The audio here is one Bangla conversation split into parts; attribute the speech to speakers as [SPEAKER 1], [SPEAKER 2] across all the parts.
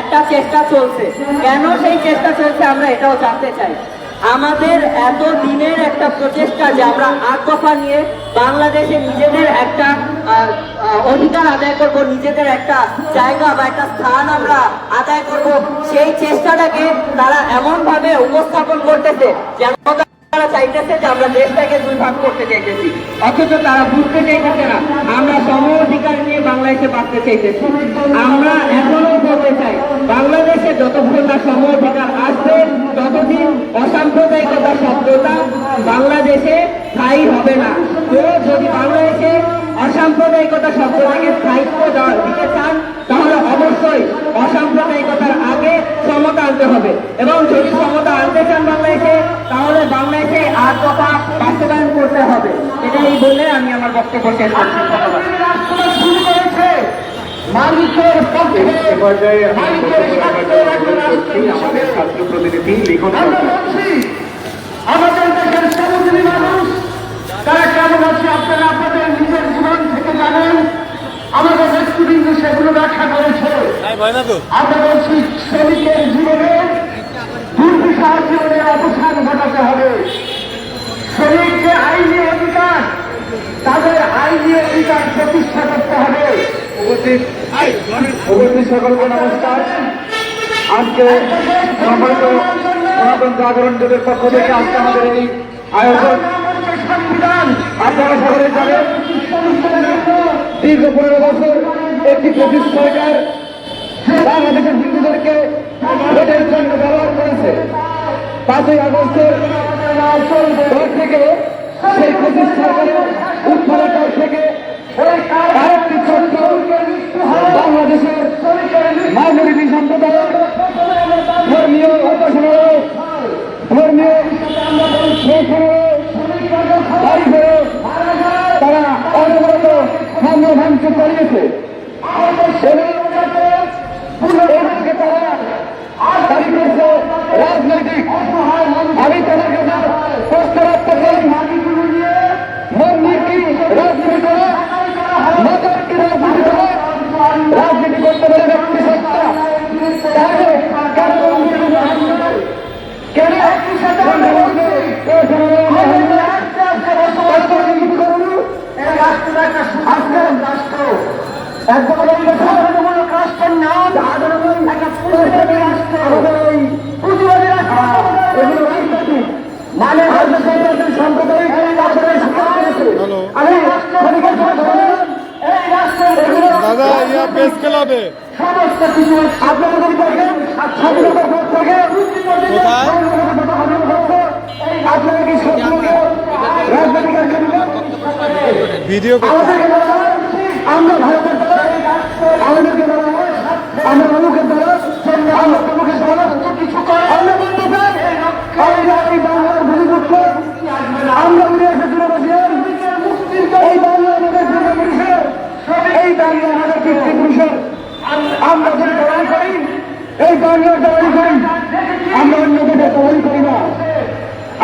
[SPEAKER 1] একটা চেষ্টা চলছে। কেন সেই চেষ্টা চলছে আমরা এটাও জানতে চাই। আমাদের এত দিনের একটা প্রচেষ্টা যে আমরা আট দফা নিয়ে বাংলাদেশে নিজেদের একটা অধিকার আদায় করব, নিজেদের একটা জায়গা বা একটা স্থান আমরা আদায় করব, সেই চেষ্টাটাকে তারা এমন ভাবে উপস্থাপন করতেছে যেন বাংলাদেশে অসাম্প্রদায়িকতা শব্দটা স্থায়ী হবে না। তো যদি বাংলাদেশে অসাম্প্রদায়িকতা শব্দটাকে স্থায়িত্ব দিতে চান, তাহলে অবশ্যই অসাম্প্রদায়িকতার আগে সমতা আনতে হবে। এবং যদি সমতা আনতে চান বাংলাদেশে, তাহলে বাংলাদেশে আর কথা বাস্তবায়ন করতে হবে। এটাই বলে আমি আমার বক্তব্য শেষ করছি।
[SPEAKER 2] আমাদের
[SPEAKER 3] কেমন আপনারা আপনাদের আমাদের সেগুলো ব্যাখ্যা বলছি জীবনে দুর্বিষহ জীবনের অবসান ঘটাতে হবে। শ্রমিককে আইনি অধিকার তাদের আইনি অধিকার প্রতিষ্ঠা করতে হবে।
[SPEAKER 2] উপস্থিত সকলকে নমস্কার। আজকে সম্মানিত সনাতন জাগরণ জোটের পক্ষ থেকে আজকে আমাদের এই আয়োজন। আপনারা সকলে জানেন দীর্ঘ পনেরো বছর একটি ব্রিটিশ সরকার বাংলাদেশের হিন্দুদেরকে ভোটের জন্য ব্যবহার করেছে। পাঁচই আগস্টের পর থেকে সেই ব্রিটিশ সরকারের উত্থানের পর থেকে আরেকটি ছোট্ট বাংলাদেশের মাইনরিটি সম্প্রদায় ধর্মীয় উপাসনালয় ধর্মীয় তারা অনবরত ভাঙচুর চালিয়েছে এদেরকে তারা দাবি করছে রাজনৈতিক আমি তাদের কাছে প্রশ্ন রাখতে চাই মন্দির কি রাজনীতি করা মতের কি রাজনীতি করা রাজনীতি করতে পারে ব্যক্তি সত্তা তাহলে কেন মন্দির কেন মানে সাম্প্রদায়িক আচরণের শিকার করেছে আমি এই রাষ্ট্রের
[SPEAKER 4] দাদা ইয়া প্রেস ক্লাবে
[SPEAKER 3] সমস্ত কিছু আপনারা যদি দেখেন স্বাধীনতার পর থেকে
[SPEAKER 4] কোথায়?
[SPEAKER 3] আপনারা কি শত্রুকে রাজনৈতিক আখ্যা দিবেন?
[SPEAKER 4] ভিডিও
[SPEAKER 3] আমরা ভারতের দ্বারা আমাদেরকে আমরা অমুকের দ্বারা আমরা তমুকের দ্বারা কিছু করে আমরা বলতে চাই আমরা এই বাংলার ভূমিপুত্র আমরা উড়ে এসেছি বসিয়ার এই বাংলা আমাদের এই বাংলা আমরা যদি লড়াই করি এই বাংলার লড়াই করি আমরা অন্য লড়াই করি না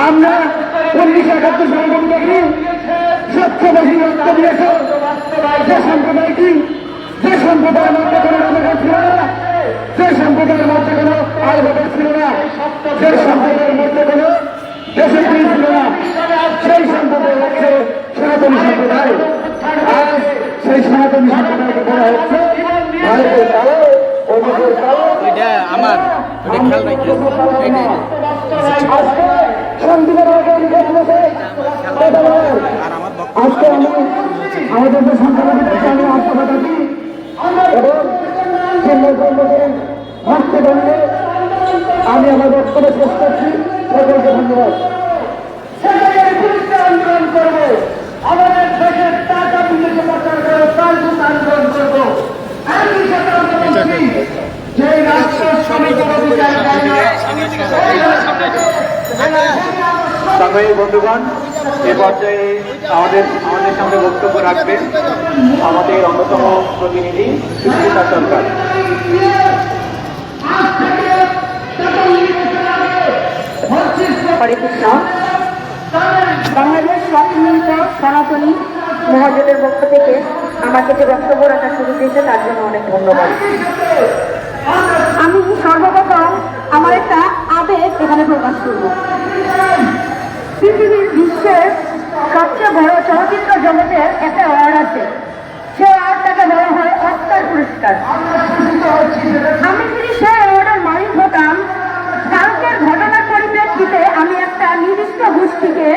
[SPEAKER 3] আমরা উনিশশো একাত্তর বন্ধ করি স্বচ্ছবাসী যে সম্প্রদায়টি যে সম্প্রদায়ের মধ্যে কোনো নামে ছিল না যে সম্প্রদায়ের মধ্যে কোনো ভোটার ছিল না যে সম্প্রদায়ের মধ্যে কোনো দেশের ছিল না সেই সম্প্রদায় হচ্ছে সনাতনী সম্প্রদায়। আজ সেই সনাতনী সম্প্রদায়কে বলা হচ্ছে? ভারতের কালো অভিযোগ কালো
[SPEAKER 4] এটা আমার খেয়াল রাখি।
[SPEAKER 3] আজকে সংবিধান আজকে আমি আমাদের যে আমি আত্মঘাতী এবং চিহ্ন কর্মচারী ভাবতে পারলে আমি আমার বক্তব্য শেষ করছি। সকলকে ধন্যবাদ। আন্দোলন করব। আমাদের দেশের টাকা বিদেশে পাচার করে তার জন্য আন্দোলন করব আমি সেটা আমরা বলছি যে রাষ্ট্র শ্রমিক অধিকার দেয় না সেই
[SPEAKER 2] বন্ধুগণ এ পর্যায়ে আমাদের আমাদের সামনে বক্তব্য রাখবেন আমাদের অন্যতম প্রতিনিধি সুস্মিতা সরকার।
[SPEAKER 1] হরে কৃষ্ণ বাংলাদেশ স্বাধীনতা সনাতনী মহাজনের পক্ষ থেকে আমাকে যে বক্তব্য রাখা শুরু দিয়েছে, তার জন্য অনেক ধন্যবাদ। আমি সর্বপ্রথম আমার একটা আবেগ এখানে প্রকাশ
[SPEAKER 5] করব। পৃথিবীর বিশ্বের সবচেয়ে বড় চলচ্চিত্র জগতের একটা অ্যাওয়ার্ড আছে। সে অ্যাওয়ার্ডটাকে দেওয়া হয় অস্কার পুরস্কার। আমি যদি সে অ্যাওয়ার্ডের মালিক হতাম, কালকের ঘটনার পরিপ্রেক্ষিতে আমি একটা নির্দিষ্ট গোষ্ঠীকে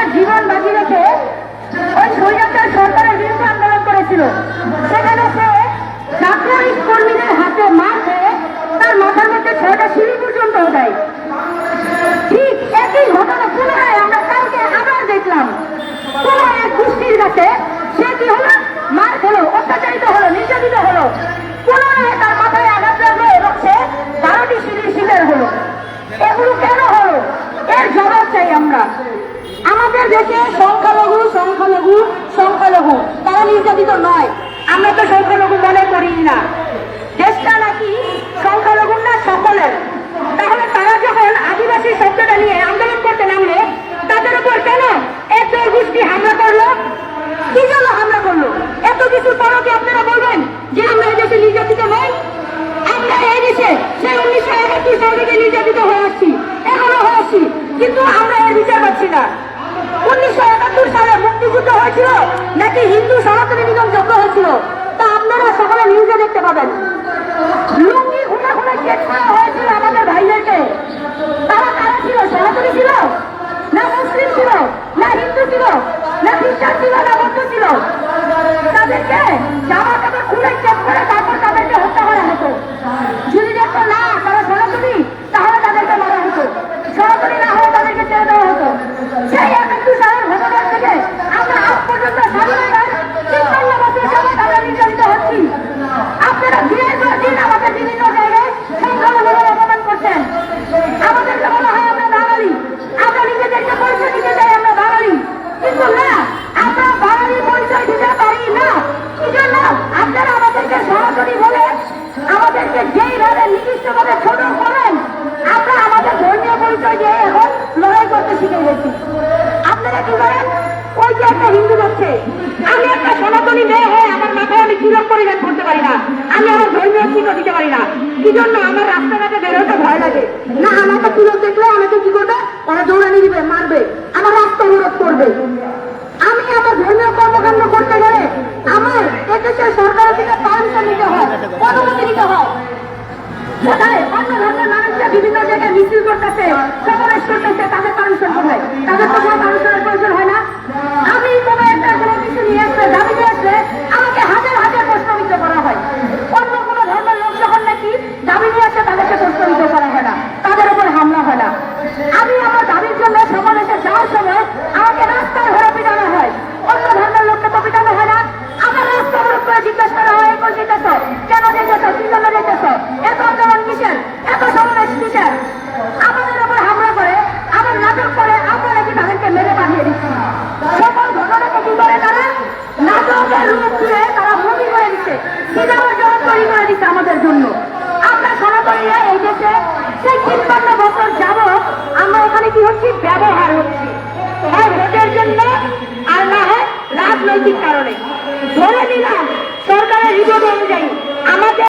[SPEAKER 5] নিজের জীবন বাজি রেখে ওই স্বৈরাচার সরকারের বিরুদ্ধে আন্দোলন করেছিল। সেখানে সে নাগরিক কর্মীদের হাতে মার খেয়ে তার মাথার মধ্যে ছয়টা সিঁড়ি পর্যন্ত দেয় ঠিক একই ঘটনা পুনরায় আমরা কালকে আবার দেখলাম। কোন এক কাছে সে কি হলো? মার খেলো, অত্যাচারিত হলো, নির্যাতিত হলো। পুনরায় তার মাথায় আঘাত লাগল এবং সে বারোটি সিঁড়ির শিকার হলো। এগুলো কেন হলো? এর জবাব চাই আমরা। আমাদের দেশে সংখ্যালঘু সংখ্যালঘু সংখ্যালঘু। তারা নির্যাতিত নয়। আমরা তো সংখ্যালঘু মনে করি না। দেশটা নাকি সংখ্যালঘু না সকলের? তাহলে তারা যখন আদিবাসী শব্দটা নিয়ে আন্দোলন করতে নামলে, তাদের উপর কেন এত গোষ্ঠী হামলা করল? কি জন্য হামলা করল? এত কিছু পরও কি আপনারা বলবেন যে আমরা এই দেশে নির্যাতিত নই? আমরা এই দেশে সেই উনিশশো একাত্তর সাল থেকে নির্যাতিত হয়ে আসছি, এখনও হয়ে আসছি, কিন্তু আমরা এর বিচার পাচ্ছি না। উনিশশো একাত্তর সালে মুক্তিযুদ্ধ হয়েছিল, নাকি হিন্দু সনাতনী নিগম যজ্ঞ হয়েছিল? তা আপনারা সকলে নিউজে দেখতে পাবেন। আপনারা কি করেন ওই যে একটা হিন্দু যাচ্ছে। আমি একটা সনাতনী মেয়ে হয়ে আমার মাথায় আমি তিলক পরিধান করতে পারি না। আমি আমার ধর্মীয় চিহ্ন দিতে পারি না। কি জন্য আমার রাস্তাঘাটে বেরোতে ভয় লাগে? না আমাকে তিলক দেখলে আমাকে কি করবে? ওরা দৌড়ানি দিবে মারবে। আমার রাস্তা অবরোধ করবে। আমি আমার ধর্মীয় কর্মকাণ্ড করতে গেলে আমার এদেশের সরকারের থেকে পারমিশন নিতে হয়, অনুমতি নিতে হয়। কোথায় মানুষরা বিভিন্ন জায়গায় মিছিল করতেছে, সমাবেশ করতেছে, তাদের পারমিশন তাদের কোনো পারমিশনের প্রয়োজন হয় না।